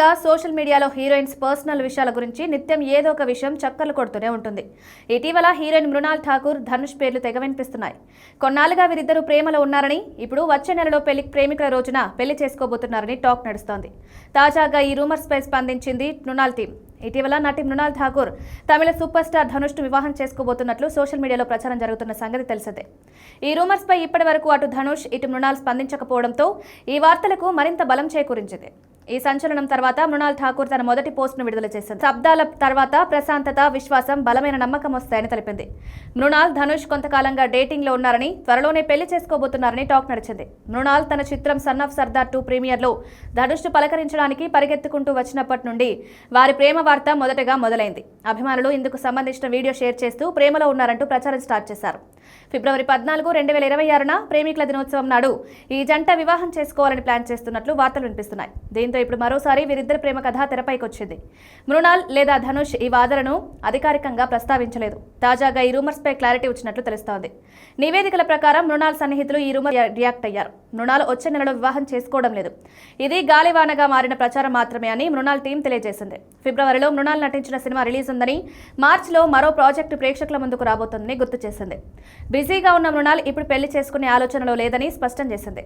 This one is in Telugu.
ముఖ్యంగా సోషల్ మీడియాలో హీరోయిన్స్ పర్సనల్ విషయాల గురించి నిత్యం ఏదో ఒక విషయం చక్కర్లు కొడుతూనే ఉంటుంది. ఇటీవల హీరోయిన్ మృణాల్ ఠాకూర్ ధనుష్ పేర్లు తెగ వినిపిస్తున్నాయి. కొన్నాళ్ళుగా వీరిద్దరూ ప్రేమలో ఉన్నారని ఇప్పుడు వచ్చే నెలలో పెళ్ళి ప్రేమికుల రోజున పెళ్ళి చేసుకోబోతున్నారని టాక్ నడుస్తోంది. తాజాగా ఈ రూమర్స్ పై స్పందించింది మృణాల్ టీం. ఇటీవల నటి మృణాల్ ఠాకూర్ తమిళ సూపర్ స్టార్ ధనుష్ను వివాహం చేసుకోబోతున్నట్లు సోషల్ మీడియాలో ప్రచారం జరుగుతున్న సంగతి తెలిసిందే. ఈ రూమర్స్ పై ఇప్పటి వరకు అటు ధనుష్ ఇటు మృణాల్ స్పందించకపోవడంతో ఈ వార్తలకు మరింత బలం చేకూరించింది. ఈ సంచలనం తర్వాత మృణాల్ ఠాకూర్ తన మొదటి పోస్టును విడుదల చేసింది శబ్దాల తర్వాత ప్రశాంతత విశ్వాసం బలమైన నమ్మకం వస్తాయని తెలిపింది. మృణాల్ ధనుష్ కొంతకాలంగా డేటింగ్లో ఉన్నారని త్వరలోనే పెళ్ళి చేసుకోబోతున్నారని టాక్ నడిచింది. మృణాల్ తన చిత్రం సన్ ఆఫ్ సర్దార్ టూ ప్రీమియర్లో ధనుష్ను పలకరించడానికి పరిగెత్తుకుంటూ వచ్చినప్పటి నుండి వారి ప్రేమ వార్త మొదటగా మొదలైంది. అభిమానులు ఇందుకు సంబంధించిన వీడియో షేర్ చేస్తూ ప్రేమలో ఉన్నారంటూ ప్రచారం స్టార్ట్ చేశారు. ఫిబ్రవరి పద్నాలుగు రెండు వేల ఇరవై ఆరున ప్రేమికుల దినోత్సవం నాడు ఈ జంట వివాహం చేసుకోవాలని ప్లాన్ చేస్తున్నట్లు వార్తలు వినిపిస్తున్నాయి. దీంతో ఇప్పుడు మరోసారి వీరిద్దరి ప్రేమ కథ తెరపైకి వచ్చింది మృణాల్ లేదా ధనుష్ ఈ వాదనను అధికారికంగా ప్రస్తావించలేదు. తాజాగా ఈ రూమర్స్ పై క్లారిటీ వచ్చినట్లు తెలుస్తోంది. నివేదికల ప్రకారం మృణాల్ సన్నిహితులు ఈ రూమర్ రియాక్ట్ అయ్యారు. మృణాల్ వచ్చే నెలలో వివాహం చేసుకోవడం లేదు. ఇది గాలివానగా మారిన ప్రచారం మాత్రమే అని మృణాల్ టీం తెలియజేసింది. ఫిబ్రవరిలో మృణాల్ నటించిన సినిమా రిలీజ్ ఉందని మార్చిలో మరో ప్రాజెక్టు ప్రేక్షకుల ముందుకు రాబోతోందని గుర్తు చేసింది. బిజీగా ఉన్న మృణాల్ ఇప్పుడు పెళ్ళి చేసుకునే ఆలోచనలో లేదని స్పష్టం చేసింది.